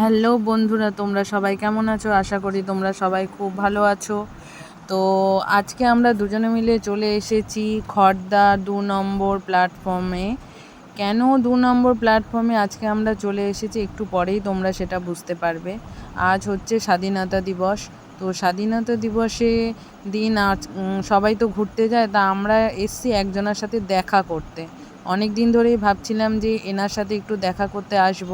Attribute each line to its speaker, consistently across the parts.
Speaker 1: Hello বন্ধুরা, তোমরা সবাই কেমন আছো? আশা করি তোমরা সবাই খুব ভালো আছো। তো আজকে আমরা দুজনে মিলে চলে এসেছি খড়দা দু নম্বর প্ল্যাটফর্মে কেন দু নম্বর প্ল্যাটফর্মে আজকে আমরা চলে এসেছি একটু পরেই তোমরা সেটা বুঝতে পারবে। আজ হচ্ছে স্বাধীনতা দিবস। তো স্বাধীনতা দিবসে দিন আজ সবাই তো ঘুরতে যায়, তা আমরা এসছি একজনের সাথে দেখা করতে। অনেক দিন ধরেই ভাবছিলাম যে এনার সাথে একটু দেখা করতে আসব।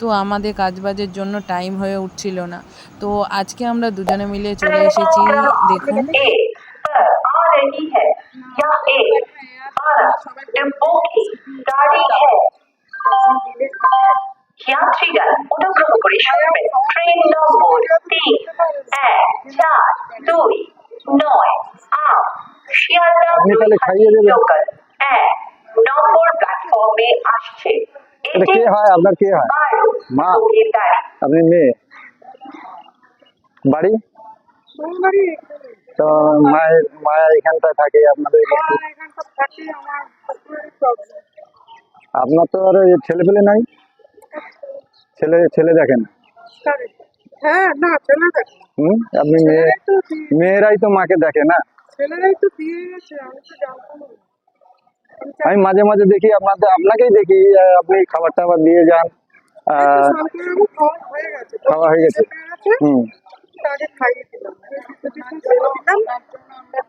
Speaker 1: তো আমাদের কাজবাজের জন্য টাইম হয়ে উঠছিল না। তো আজকে আমরা দুজনে মিলে চলে এসেছি দেখুন।
Speaker 2: দুই নয় শিয়ালদা লোকাল এক নম্বর প্ল্যাটফর্মে আসছে।
Speaker 3: এটা কে হয়? আপনার কে হয়? মা। আপনি মেয়ে। বাড়ি? তো মায়ের মায়া এখানটায় থাকে আপনাদের আপনার তো আর ছেলে পেলে নাই? ছেলে ছেলে দেখেন?
Speaker 4: হ্যাঁ
Speaker 3: হুম? আপনি মেয়ে? মেয়েরাই তো মাকে দেখে না?
Speaker 4: ছেলেরাই তো দিয়ে গেছে আমি তো জানতাম না। আমি
Speaker 3: মাঝে মাঝে দেখি আপনাদের আপনাকেই দেখি আপনি খাবার টাবার দিয়ে যান।
Speaker 4: শান্তিবাবু খাওয়া হয়ে গেছে।
Speaker 3: হুম।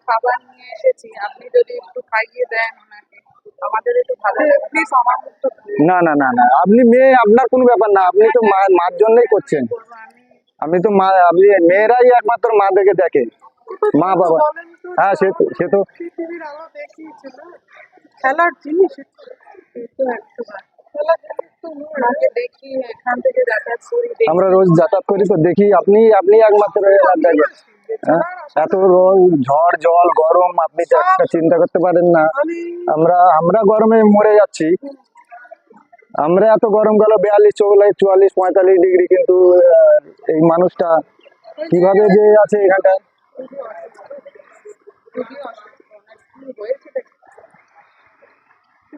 Speaker 4: খাবার নিয়ে এসেছি। আপনি যদি একটু খাইয়ে দেন
Speaker 3: না না না না আপনি মেয়ে আপনার কোনো ব্যাপার না। আপনি তো মার জন্যই করছেন।
Speaker 4: আমি
Speaker 3: আপনি তো মা আপনি মেয়েরাই একমাত্র মা দেখে দেখে মা বাবা। হ্যাঁ সে তো সে তো
Speaker 4: খেলার জিনিস।
Speaker 3: আমরা রোজ যাতায়াত করি তো দেখি আপনি আপনি একমাত্র দেখেন হ্যাঁ? এত রোজ ঝড় জল গরম আপনি তো একটা চিন্তা করতে পারেন না আমরা আমরা গরমে মরে যাচ্ছি আমরা এত গরম গেল বিয়াল্লিশ চৌয়াল্লিশ চুয়াল্লিশ পঁয়তাল্লিশ ডিগ্রি কিন্তু এই মানুষটা কীভাবে যে আছে এখানটায়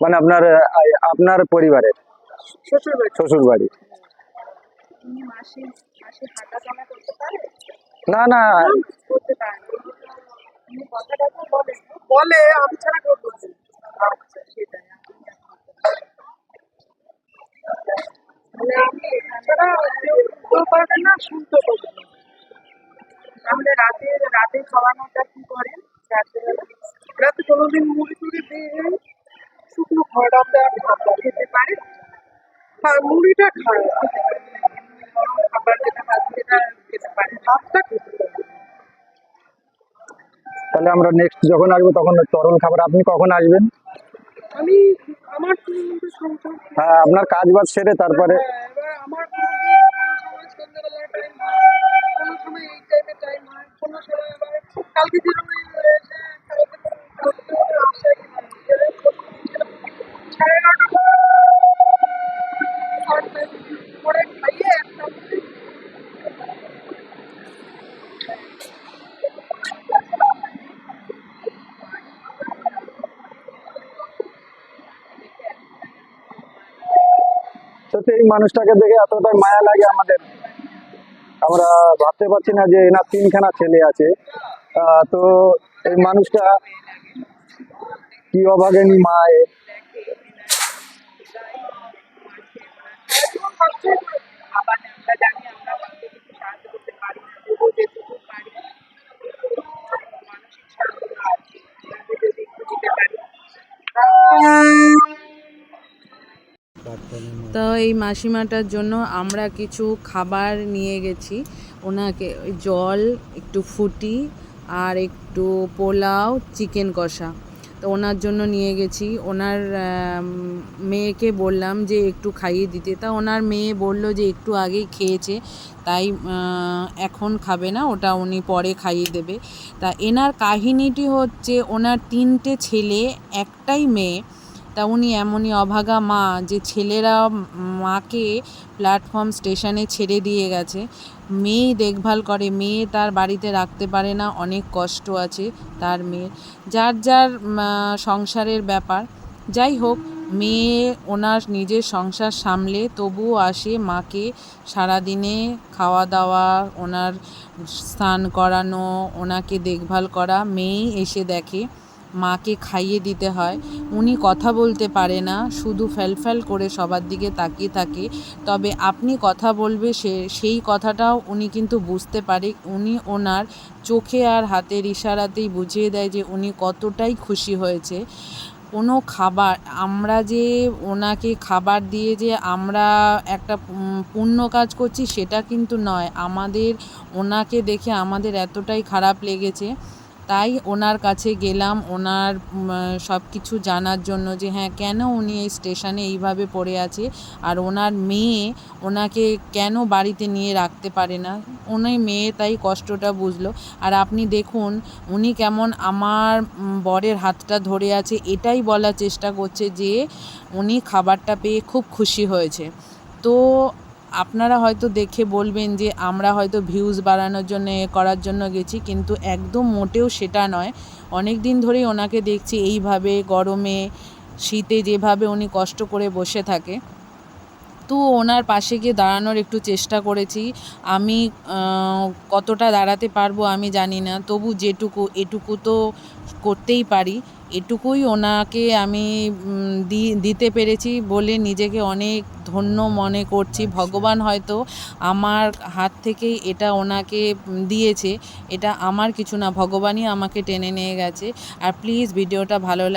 Speaker 4: মানে
Speaker 3: আপনার আপনার পরিবারের? শ্বশুর বাড়ি না না।
Speaker 4: বলে আমি ছাড়া। আচ্ছা মানে তাহলে রাতে রাতে খাওয়ানোটা কি করেন? রাতে কোনোদিন মুড়ি টুড়ি দিয়ে শুকনো খড়াতে আর খেতে পারে হ্যাঁ মুড়িটা খায় খাবার খেতে পারে ভাতটা খেতে পারে
Speaker 3: তাহলে আমরা নেক্সট যখন আসব তখন তরল খাবার আপনি কখন আসবেন?
Speaker 4: আমি আমার
Speaker 3: হ্যাঁ আপনার কাজ বাজ সেরে তারপরে
Speaker 4: হ্যাঁ, আমার
Speaker 3: সত্যি সেই মানুষটাকে দেখে এতটাই মায়া লাগে আমাদের। আমরা ভাবতে পারছি না যে এনার তিনখানা ছেলে আছে। তো এই মানুষটা কি অভাগেনি মা
Speaker 1: তো এই মাসিমাটার জন্য আমরা কিছু খাবার নিয়ে গেছি। ওনাকে জল, একটু ফুটি আর একটু পোলাও, চিকেন কষা। তো ওনার জন্য নিয়ে গেছি। ওনার মেয়েকে বললাম যে একটু খাইয়ে দিতে। তা ওনার মেয়ে বলল যে একটু আগেই খেয়েছে, তাই এখন খাবে না, ওটা উনি পরে খাইয়ে দেবে। তা এনার কাহিনীটি হচ্ছে, ওনার তিনটে ছেলে, একটাই মেয়ে তা উনি এমনই অভাগা মা যে ছেলেরা মাকে প্ল্যাটফর্ম স্টেশনে ছেড়ে দিয়ে গেছে। মেয়েই দেখভাল করে, মেয়ে তার বাড়িতে রাখতে পারে না, অনেক কষ্ট আছে তার মেয়ের। যার যার সংসারের ব্যাপার। যাই হোক, মেয়ে ওনার নিজের সংসার সামলে, তবুও আসে মাকে সারাদিনে খাওয়া দাওয়া ওনার স্নান করানো, ওনাকে দেখভাল করা। মেয়েই এসে দেখে। মাকে খাইয়ে দিতে হয়। উনি কথা বলতে পারে না, শুধু ফ্যালফ্যাল করে সবার দিকে তাকিয়ে থাকে। তবে আপনি কথা বলবে সে, সেই কথাটাও উনি কিন্তু বুঝতে পারে। উনি ওনার চোখে আর হাতের ইশারাতেই বুঝিয়ে দেয় যে উনি কতটাই খুশি হয়েছে। কোনো খাবার, আমরা যে ওনাকে খাবার দিয়ে যে আমরা একটা পুণ্য কাজ করছি সেটা কিন্তু নয়। আমাদের ওনাকে দেখে আমাদের এতটাই খারাপ লেগেছে। তাই ওনার কাছে গেলাম, ওনার সব কিছু জানার জন্য যে হ্যাঁ কেন উনি এই স্টেশনে এইভাবে পড়ে আছে আর ওনার মেয়ে ওনাকে কেন বাড়িতে নিয়ে রাখতে পারে না? উনি মেয়ে তাই কষ্টটা বুঝলো। আর আপনি দেখুন, উনি কেমন আমার বরের হাতটা ধরে আছে, এটাই বলার চেষ্টা করছে যে, উনি খাবারটা পেয়ে খুব খুশি হয়েছে। তো আপনারা হয়তো দেখে বলবেন যে আমরা হয়তো ভিউজ বাড়ানোর জন্য করার জন্য গেছি, কিন্তু একদম মোটেও সেটা নয়। অনেক দিন ধরেই ওনাকে দেখছি এইভাবে গরমে, শীতে যেভাবে উনি কষ্ট করে বসে থাকে। তো ওনার পাশে গিয়ে দাঁড়ানোর একটু চেষ্টা করেছি আমি কতটা দাঁড়াতে পারব আমি জানি না। তবু যেটুকু এটুকু তো করতেই পারি। এটুকুই ওনাকে আমি দিতে পেরেছি বলে নিজেকে অনেক ধন্য মনে করছি। ভগবান হয়তো আমার হাত থেকেই এটা ওনাকে দিয়েছে। এটা আমার কিছু না ভগবানই আমাকে টেনে নিয়ে গেছে। আর প্লিজ ভিডিওটা ভালো লাগ